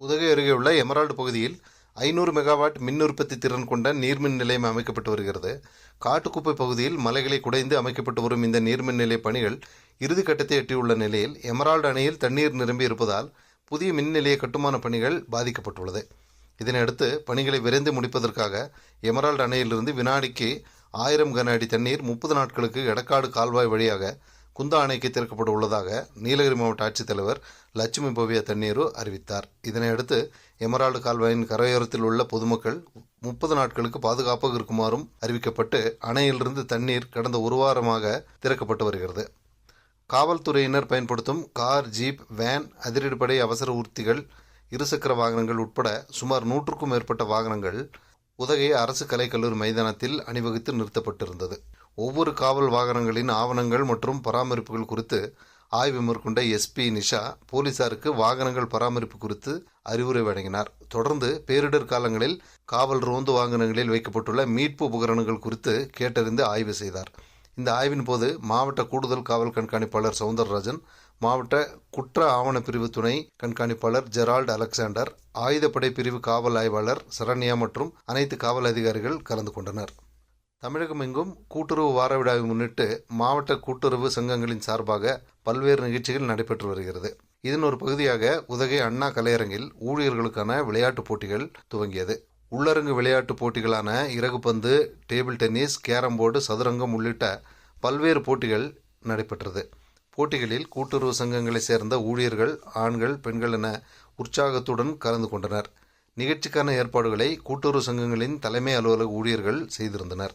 உதகை அருகே உள்ள எமரால்டு பகுதியில் ஐநூறு மெகாவாட் மின் உற்பத்தி திறன் கொண்ட நீர்மின் நிலையம் அமைக்கப்பட்டு வருகிறது. காட்டுக்குப்பை பகுதியில் மலைகளை குடைந்து அமைக்கப்பட்டு வரும் இந்த நீர்மின் நிலைய பணிகள் இறுதிக்கட்டத்தை எட்டியுள்ள நிலையில் எமரால்டு அணையில் தண்ணீர் நிரம்பி இருப்பதால் புதிய மின் நிலைய கட்டுமான பணிகள் பாதிக்கப்பட்டுள்ளது. இதனையடுத்து பணிகளை விரைந்து முடிப்பதற்காக எமரால்டு அணையிலிருந்து வினாடிக்கு ஆயிரம் கன அடி தண்ணீர் முப்பது நாட்களுக்கு எடக்காடு கால்வாய் வழியாக குந்தா அணைக்கு திறக்கப்பட உள்ளதாக நீலகிரி மாவட்ட ஆட்சித்தலைவர் லட்சுமி பவ்யா தண்ணீரு அறிவித்தார். இதனையடுத்து எமரால்டு கால்வாயின் கரையோரத்தில் உள்ள பொதுமக்கள் முப்பது நாட்களுக்கு பாதுகாப்பாக இருக்குமாறும் அறிவிக்கப்பட்டு அணையிலிருந்து தண்ணீர் கடந்த ஒரு வாரமாக திறக்கப்பட்டு வருகிறது. காவல்துறையினர் பயன்படுத்தும் கார் ஜீப் வேன் அதிரடிப்படை அவசர ஊர்த்திகள் இருசக்கர வாகனங்கள் உட்பட சுமார் நூற்றுக்கும் மேற்பட்ட வாகனங்கள் உதகை அரசு கலைக்கல்லூரி மைதானத்தில் அணிவகுத்து நிறுத்தப்பட்டிருந்தது. ஒவ்வொரு காவல் வாகனங்களின் ஆவணங்கள் மற்றும் பராமரிப்புகள் குறித்து ஆய்வு மேற்கொண்ட எஸ்பி நிஷா போலீசாருக்கு வாகனங்கள் பராமரிப்பு குறித்து அறிவுரை வழங்கினார். தொடர்ந்து பேரிடர் காலங்களில் காவல் ரோந்து வாகனங்களில் வைக்கப்பட்டுள்ள மீட்பு உபகரணங்கள் குறித்து கேட்டறிந்து ஆய்வு செய்தார். இந்த ஆய்வின் போது மாவட்ட கூடுதல் காவல் கண்காணிப்பாளர் சவுந்தரராஜன் மாவட்ட குற்ற ஆவண பிரிவு துணை கண்காணிப்பாளர் ஜெரால்ட் அலெக்சாண்டர் ஆயுதப்படை பிரிவு காவல் ஆய்வாளர் சரண்யா மற்றும் அனைத்து காவல் அதிகாரிகள் கலந்து கொண்டனர். தமிழகம் எங்கும் கூட்டுறவு வார விழாவை முன்னிட்டு மாவட்ட கூட்டுறவு சங்கங்களின் சார்பாக பல்வேறு நிகழ்ச்சிகள் நடைபெற்று வருகிறது. இதன் ஒரு பகுதியாக உதகை அண்ணா கலையரங்கில் ஊழியர்களுக்கான விளையாட்டுப் போட்டிகள் துவங்கியது. உள்ளரங்கு விளையாட்டுப் போட்டிகளான இறகுப்பந்து டேபிள் டென்னிஸ் கேரம் போர்டு சதுரங்கம் உள்ளிட்ட பல்வேறு போட்டிகள் நடைபெற்றது. போட்டிகளில் கூட்டுறவு சங்கங்களைச் சேர்ந்த ஊழியர்கள் ஆண்கள் பெண்கள் என உற்சாகத்துடன் கலந்து கொண்டனர். நிகழ்ச்சிக்கான ஏற்பாடுகளை கூட்டுறவு சங்கங்களின் தலைமை அலுவலக ஊழியர்கள் செய்திருந்தனர்.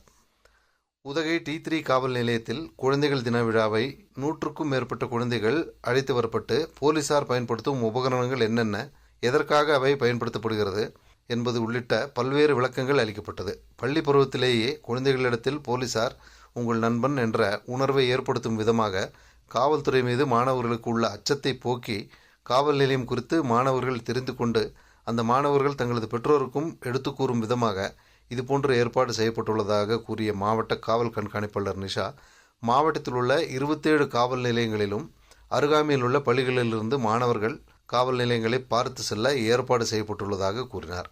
உதகை டி த்ரீ காவல் நிலையத்தில் குழந்தைகள் தின விழாவை நூற்றுக்கும் மேற்பட்ட குழந்தைகள் அழைத்து வரப்பட்டு போலீசார் பயன்படுத்தும் உபகரணங்கள் என்னென்ன எதற்காக அவை பயன்படுத்தப்படுகிறது என்பது உள்ளிட்ட பல்வேறு விளக்கங்கள் அளிக்கப்பட்டது. பள்ளி பருவத்திலேயே குழந்தைகளிடத்தில் போலீசார் உங்கள் நண்பன் என்ற உணர்வை ஏற்படுத்தும் விதமாக காவல்துறை மீது மாணவர்களுக்கு உள்ள அச்சத்தை போக்கி காவல் நிலையம் குறித்து மாணவர்கள் தெரிந்து கொண்டு அந்த மாணவர்கள் தங்களது பெற்றோருக்கும் எடுத்து கூறும் விதமாக இதுபோன்ற ஏற்பாடு செய்யப்பட்டுள்ளதாக கூறிய மாவட்ட காவல் கண்காணிப்பாளர் நிஷா மாவட்டத்தில் உள்ள இருபத்தேழு காவல் நிலையங்களிலும் அருகாமையில் உள்ள பள்ளிகளிலிருந்து மாணவர்கள் காவல் நிலையங்களை பார்த்து செல்ல ஏற்பாடு செய்யப்பட்டுள்ளதாக கூறினார்.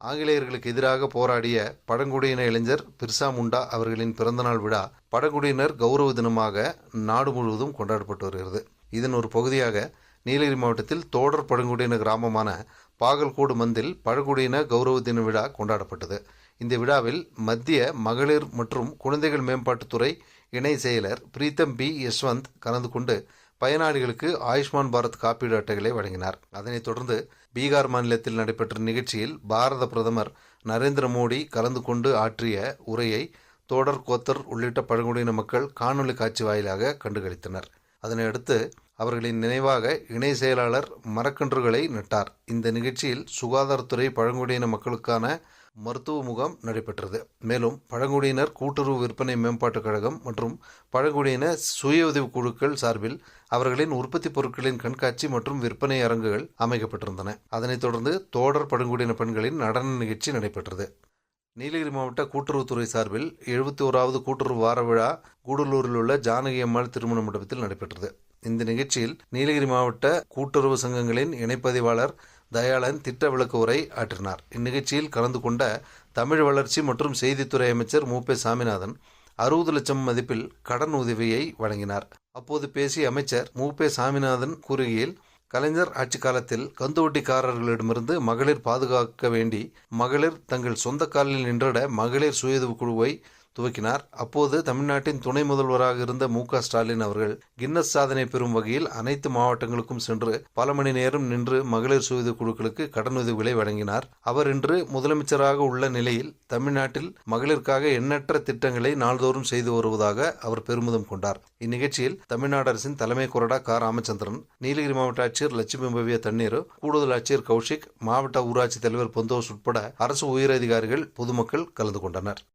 ஆங்கிலேயர்களுக்கு எதிராக போராடிய பழங்குடியின இளைஞர் பிர்சா முண்டா அவர்களின் பிறந்தநாள் விழா பழங்குடியினர் கௌரவ தினமாக நாடு முழுவதும் கொண்டாடப்பட்டு வருகிறது. இதன் ஒரு பகுதியாக நீலகிரி மாவட்டத்தில் தோடர் பழங்குடியின கிராமமான பாகல்கோடு மந்தில் பழங்குடியின கௌரவ தின விழா கொண்டாடப்பட்டது. இந்த விழாவில் மத்திய மகளிர் மற்றும் குழந்தைகள் மேம்பாட்டுத்துறை இணை செயலர் பிரீத்தம் பி. யஸ்வந்த் கலந்து கொண்டு பயனாளிகளுக்கு ஆயுஷ்மான் பாரத் காப்பீடு அட்டைகளை வழங்கினார். அதனைத் தொடர்ந்து பீகார் மாநிலத்தில் நடைபெற்ற நிகழ்ச்சியில் பாரத பிரதமர் நரேந்திர மோடி கலந்து கொண்டு ஆற்றிய உரையை தோடர் கோத்தர் உள்ளிட்ட பழங்குடியின மக்கள் காணொலி காட்சி வாயிலாக கண்டுகளித்தனர். அதனையடுத்து அவர்களின் நினைவாக இணை செயலாளர் மரக்கன்றுகளை நட்டார். இந்த நிகழ்ச்சியில் சுகாதாரத்துறை பழங்குடியின மக்களுக்கான மருத்துவ முகாம் நடைபெற்றது. மேலும் பழங்குடியினர் கூட்டுறவு விற்பனை மேம்பாட்டுக் கழகம் மற்றும் பழங்குடியின சுய உதவி குழுக்கள் சார்பில் அவர்களின் உற்பத்தி பொருட்களின் கண்காட்சி மற்றும் விற்பனை அரங்குகள் அமைக்கப்பட்டிருந்தன. அதனைத் தொடர்ந்து தோடர் பழங்குடியின பெண்களின் நடன நிகழ்ச்சி நடைபெற்றது. நீலகிரி மாவட்ட கூட்டுறவுத்துறை சார்பில் எழுபத்தி ஓராவது கூட்டுறவு வார விழா கூடலூரில் உள்ள ஜானகி அம்மாள் திருமண மண்டபத்தில் நடைபெற்றது. இந்த நிகழ்ச்சியில் நீலகிரி மாவட்ட கூட்டுறவு சங்கங்களின் இணைப்பதிவாளர் தயாளன் திட்ட விளக்க உரை ஆற்றினார். இந்நிகழ்ச்சியில் கலந்து கொண்ட தமிழ் வளர்ச்சி மற்றும் செய்தித்துறை அமைச்சர் மு. பே. சாமிநாதன் அறுபது லட்சம் மதிப்பில் கடன் உதவியை வழங்கினார். அப்போது பேசிய அமைச்சர் மு. பே. சாமிநாதன் கூறுகையில் கலைஞர் ஆட்சி காலத்தில் கந்துவட்டிக்காரர்களிடமிருந்து மகளிர் பாதுகாக்க வேண்டி மகளிர் தங்கள் சொந்த காலில் நின்றட மகளிர் சுயதவு குழுவை துவக்கினார். அப்போது தமிழ்நாட்டின் துணை முதல்வராக இருந்த மு க ஸ்டாலின் அவர்கள் கின்னஸ் சாதனை பெறும் வகையில் அனைத்து மாவட்டங்களுக்கும் சென்று பல மணி நேரம் நின்று மகளிர் சுயது குழுக்களுக்கு கடனுதவிகளை வழங்கினார். அவர் இன்று முதலமைச்சராக உள்ள நிலையில் தமிழ்நாட்டில் மகளிருக்காக எண்ணற்ற திட்டங்களை நாள்தோறும் செய்து வருவதாக அவர் பெருமிதம் கொண்டார். இந்நிகழ்ச்சியில் தமிழ்நாடு அரசின் தலைமை கொறடா க. ராமச்சந்திரன் நீலகிரி மாவட்ட ஆட்சியர் லட்சுமி பவிய தண்ணீர் கூடுதல் ஆட்சியர் கௌஷிக் மாவட்ட ஊராட்சி தலைவர் பொந்தோஸ் உட்பட அரசு உயரதிகாரிகள் பொதுமக்கள் கலந்து கொண்டனர்.